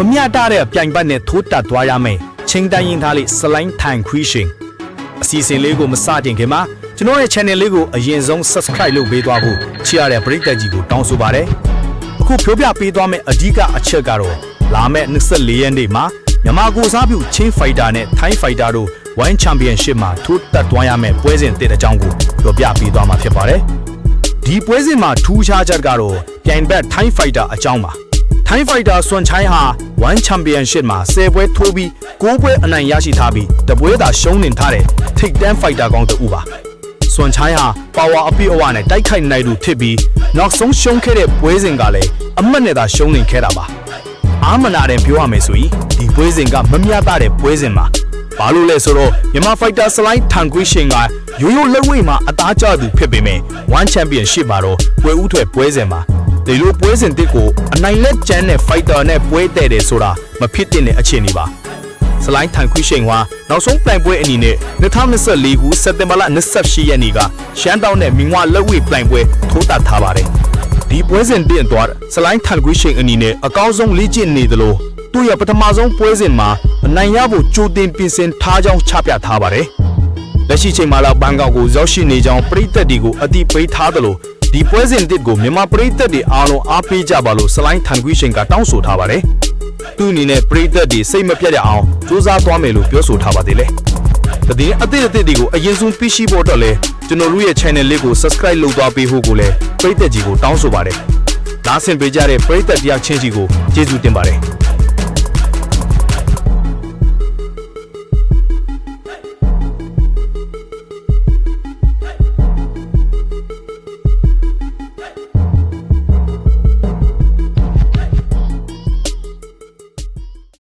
မမျှတတဲ့ပြိုင်ပတ်နဲ့ထိုးတက်သွားရမယ်ချင်းတိုင်းရင်သားလေးစလိုင်းထိုင်ခွီရှင်အစီအစဉ်လေးကိုမစတင်ခင်မှာကျွန်တော်ရဲ့ channel လေးကိုအရင်ဆုံး subscribe လုပ်ပေးသွားဖို့ချစ်ရတဲ့ပရိသတ်ကြီးကိုတောင်းဆိုပါတယ်အခုပြောပြပေးသွားမယ့်အဓိကအချက်ကတော့လာမယ့်24ရက်နေ့မှာမြန်မာကိုစားပြုချင်းဖိုက်တာနဲ့ထိုင်းဖိုက်တာတို့ One Championship မှာထိုးတက်သွားရမယ့်ပွဲစဉ်တစ်အကြောင်းကိုပြောပြပေးသွားမှာဖြစ်ပါတယ်ဒီပွဲစဉ်မှာထူးခြားချက်ကတော့ပြိုင်ဘက်ထိုင်းဖိုက်တာအကြောင်းပါ ထိုင်းဖိုက်တာဆွန်ချိုင်းဟာ1 Championship မှာ10ပွဲထိုးပြီး9ပွဲအနိုင်ရရှိထားပြီးတပွဲသာရှုံးနေထားတဲ့ထိပ်တန်းဖိုက်တာကောင်းတူပါဆွန်ချိုင်းဟာပါဝါအပြည့်အဝနဲ့တိုက်ခိုက်နိုင်သူဖြစ်ပြီးနောက်ဆုံးရှုံးခဲ့တဲ့ပွဲစဉ်ကလည်းအမတ်နဲ့သာရှုံးနေခဲ့တာပါအာမနာတယ်ပြောရမယ်ဆိုရင်ဒီပွဲစဉ်ကမမျှတတဲ့ပွဲစဉ်ပါဘာလို့လဲဆိုတော့မြန်မာဖိုက်တာစလိုင်းထန်ကွေးရှင်ကရိုးရိုးလက်ဝဲမှာအသားကျသူဖြစ်ပေမဲ့1 Championship မှာတော့ပွဲဥထွက်ပွဲစဉ်မှာ ဒီလိုပွဲစဉ်တစ်ကိုအနိုင်လက်ကျန်းတဲ့ fighter နဲ့ပွဲတဲ့တယ်ဆိုတာမဖြစ်တဲ့အခြေအနေပါစလိုင်းထန်ခွိရှိန်ကနောက်ဆုံးပြိုင်ပွဲအနေနဲ့2024ခုစက်တင်ဘာလ28ရက်နေ့ကရှမ်းတောင်းနဲ့မင်းဝလက်ဝဲပြိုင်ပွဲထိုးတာထားပါတယ်ဒီပွဲစဉ်တင့်တော့စလိုင်းထန်ခွိရှိန်အနေနဲ့အကောင်းဆုံးလေ့ကျင့်နေသလိုသူ့ရဲ့ပထမဆုံးပွဲစဉ်မှာအနိုင်ရဖို့ကြိုတင်ပြင်ဆင်ထားကြောင်းချပြထားပါတယ်လက်ရှိချိန်မှာတော့ဘန်ကောက်ကိုရောက်ရှိနေကြောင်းပြည်သက်တွေကိုအတိပေးထားသလို ဒီပွဲစဉ်တစ်ကိုမြန်မာပြည်သက်တွေအားလုံးအားပေးကြပါလို့စလိုင်းထန်ကွီရှင်ကတောင်းဆိုထားပါတယ်။သူ့အနေနဲ့ပြည်သက်တွေစိတ်မပြတ်ရအောင်စူးစမ်းသွားမယ်လို့ပြောဆိုထားပါသေးတယ်။တည်င်းအသစ်အသစ်တွေကိုအရင်ဆုံးသိရှိဖို့အတွက်လည်းကျွန်တော်တို့ရဲ့ channel လေးကို subscribe လုပ်သွားပေးဖို့ကိုလည်းပြည်သက်ကြီးကိုတောင်းဆိုပါတယ်။နားဆင်ပေးကြတဲ့ပြည်သက်တရားချင်းစီကိုကျေးဇူးတင်ပါတယ်။